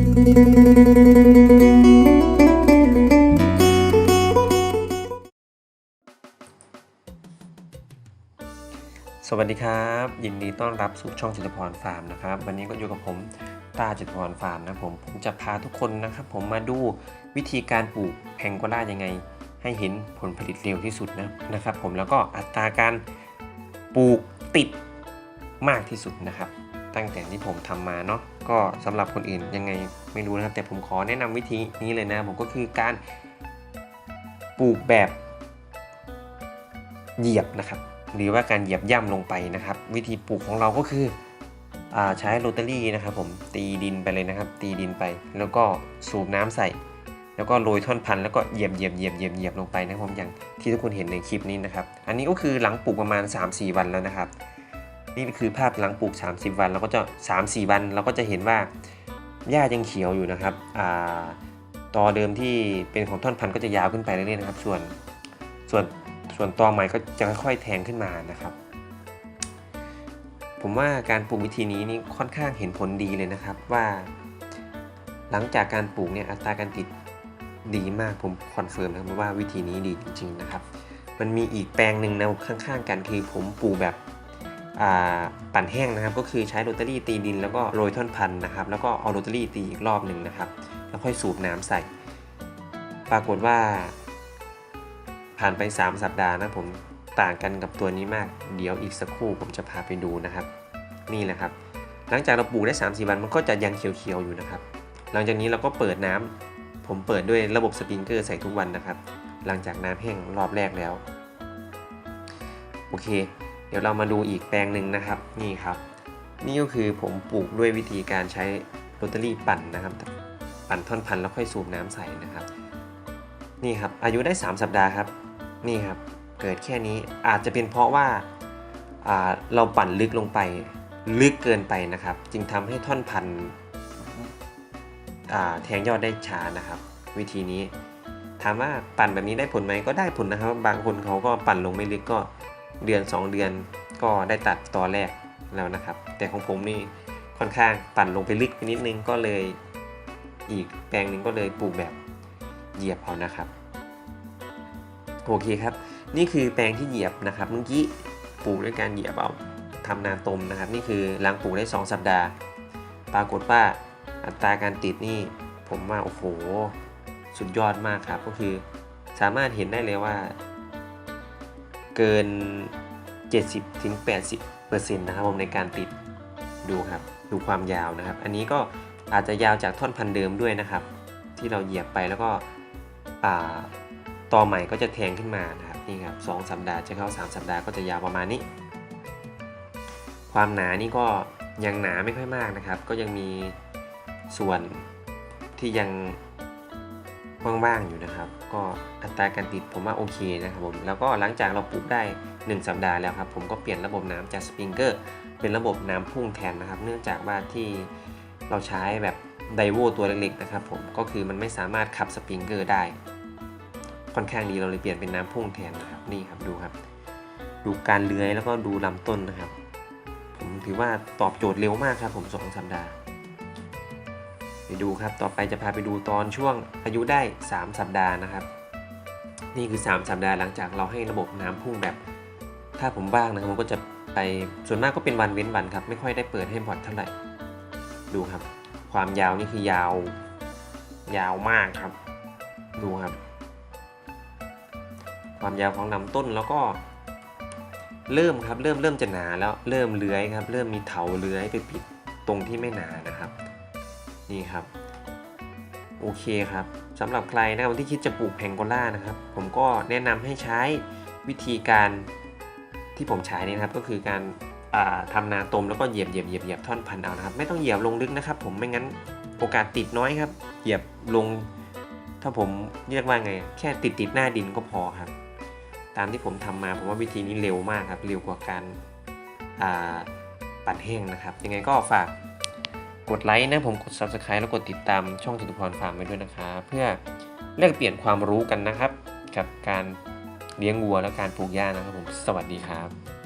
สวัสดีครับ ยินดีต้อนรับสู่ช่องจิตรพรฟาร์มนะครับ วันนี้ก็อยู่กับผมตาจิตรพรฟาร์มนะผมผมจะพาทุกคนนะครับ ผมมาดูวิธีการปลูกแพงโกล่ายังไง ให้เห็นผลผลิตเร็วที่สุดนะนะครับ ผมแล้วก็อัตราการปลูกติดมากที่สุดนะครับ ตั้งแต่ที่ผมทำมาเนาะก็สำหรับคนอื่นยังไงไม่รู้นะครับ แต่ผมขอแนะนำวิธีนี้เลยนะ ผมก็คือการปลูกแบบเหยียบนะครับ หรือว่าการเหยียบย่ำลงไปนะครับ วิธีปลูกของเราก็คืออใช้โรตารี่นะครับ ผมตีดินไปเลยนะครับ ตีดินไป แล้วก็สูบน้ำใส่ แล้วก็โรยท่อนพันธุ์แล้วก็เหยียบเหยียบเหยียบเหยียบเหยียบลงไปนะครับผมอย่างที่ทุกคนเห็นในคลิปนี้นะครับ อันนี้ก็คือหลังปลูกประมาณ 3-4 วันแล้วนะครับ นี่คือภาพหลังปลูก 30 วันเราก็จะ 3-4 วันเราก็จะเห็นว่าหญ้ายังเขียวอยู่นะครับอ่าตอเดิมที่เป็นของท่อนพันธุ์ก็จะยาวขึ้นไปเรื่อยๆนะครับ ส่วนส่วนส่วนตอใหม่ก็จะค่อยๆแทงขึ้นมานะครับ ผมว่าการปลูกวิธีนี้นี่ค่อนข้างเห็นผลดีเลยนะครับว่า หลังจากการปลูกเนี่ยอัตราการติดดีมากผมคอนเฟิร์มนะครับว่าวิธีนี้ดีจริง ๆนะครับ มันมีอีกแปลงหนึ่งนะข้างๆกันคือผมปลูกแบบ ปั่นแห้งนะครับ ก็คือใช้โรตารี่ตีดินแล้วก็โรยท่อนพันธุ์นะครับ แล้วก็เอาโรตารี่ตีอีกรอบหนึ่งนะครับ แล้วค่อยสูบน้ำใส่ ปรากฏว่า ผ่านไป 3 สัปดาห์นะผมต่างกันกับตัวนี้มาก เดี๋ยวอีกสักครู่ผมจะพาไปดูนะครับ นี่แหละครับ หลังจากเราปลูกได้3 4วันมันก็จะยังเขียวๆอยู่นะครับ หลังจากนี้เราก็เปิดน้ำผมเปิดด้วยระบบสปริงเกอร์ใส่ทุกวันนะครับ หลังจากน้ำแห้งรอบแรกแล้ว โอเค เดี๋ยวเรามาดูอีกแปลงหนึ่งนะครับนี่ครับ นี่ก็คือผมปลูกด้วยวิธีการใช้โรตารี่ปั่นนะครับ ปั่นท่อนพันธุ์แล้วค่อยสูบน้ำใส่นะครับ นี่ครับอายุได้ 3 สัปดาห์ครับ นี่ครับเกิดแค่นี้อาจจะเป็นเพราะว่าเราปั่นลึกลงไปลึกเกินไปนะครับ จึงทำให้ท่อนพันธุ์แทงยอดได้ช้านะครับ วิธีนี้ถามว่าปั่นแบบนี้ได้ผลไหมก็ได้ผลนะครับ บางคนเขาก็ปั่นลงไม่ลึกก็ เดือน 2 เดือนก็ได้ตัดตอนแรกแล้วนะครับ แต่ของผมนี่ค่อนข้างปั่นลงไปลึกไปนิดนึงก็เลยอีกแปลงหนึ่งก็เลยปลูกแบบเหยียบเอานะครับ โอเคครับ นี่คือแปลงที่เหยียบนะครับเมื่อกี้ปลูกด้วยการเหยียบเอาทำนาตมนะครับ นี่คือหลังปลูกได้ 2 สัปดาห์ ปรากฏว่าอัตราการติดนี่ผมว่าโอ้โหสุดยอดมากครับ ก็คือสามารถเห็นได้เลยว่า เกิน 70-80%นะครับผมในการติดดูครับดูความยาวนะครับ อันนี้ก็อาจจะยาวจากท่อนพันธุ์เดิมด้วยนะครับ ที่เราเหยียบไปแล้วก็อ่อใหม่ก็จะแทงขึ้นมานะครับนี่ครับสสัปดาห์จะเข้า 3 สัปดาห์ก็จะยาวประมาณนี้ ความหนานี่ก็ยังหนาไม่ค่อยมากนะครับ ก็ยังมีส่วนที่ยัง ว่างๆอยู่นะครับ ก็อัตราการติดผมว่าโอเคนะครับผมแล้วก็หลังจากเราปลูกได้ 1 สัปดาห์แล้วครับ ผมก็เปลี่ยนระบบน้ำจากสปริงเกอร์เป็นระบบน้ำพุ่งแทนนะครับ เนื่องจากว่าที่เราใช้แบบไดโวตัวเล็กๆนะครับผมก็คือมันไม่สามารถขับสปริงเกอร์ได้ ค่อนข้างดีเราเลยเปลี่ยนเป็นน้ำพุ่งแทนนะครับนี่ครับดูครับ ดูการเลื้อยแล้วก็ดูลำต้นนะครับ ผมถือว่าตอบโจทย์เร็วมากครับผมสองสัปดาห์ ไปดูครับ ต่อไปจะพาไปดูตอนช่วงอายุได้ 3 สัปดาห์นะครับ นี่คือ 3 สัปดาห์หลังจากเราให้ระบบน้ำพุ่งแบบ ถ้าผมว่างนะครับผมก็จะไปส่วนมากก็เป็นวันเว้นวันครับ ไม่ค่อยได้เปิดให้บ่อยเท่าไหร่ ดูครับ ความยาวนี่คือยาว ยาวมากครับ ดูครับ ความยาวของลำต้นแล้วก็เริ่มครับเริ่มเริ่มจะหนาแล้วเริ่มเลื้อยครับ เริ่มมีเถาเลื้อยไปปิดตรงที่ไม่หนานะครับ นี่ครับ โอเคครับสำหรับใครนะครับที่คิดจะปลูกแพงโกล่านะครับ ผมก็แนะนำให้ใช้วิธีการที่ผมใช้นี่นะครับก็คือการาทำนาตมแล้วก็เหยียบเหยียบเหยียบเหยียบท่อนพันเอานะครับ ไม่ต้องเหยียบลงลึกนะครับ ผมไม่งั้นโอกาสติดน้อยครับ เหยียบลง ถ้าผมเรียกว่าไง แค่ติดติดหน้าดินก็พอครับ ตามที่ผมทำมาผมว่าวิธีนี้เร็วมากครับ เร็วกว่าการปั่นแห้งนะครับ ยังไงก็ฝาก กดไลค์นะผมกด subscribe แล้วกดติดตามช่องจตุพรฟาร์มไว้ด้วยนะครับเพื่อแลกเปลี่ยนความรู้กันนะครับ กับการเลี้ยงวัวและการปลูกหญ้านะครับผมสวัสดีครับ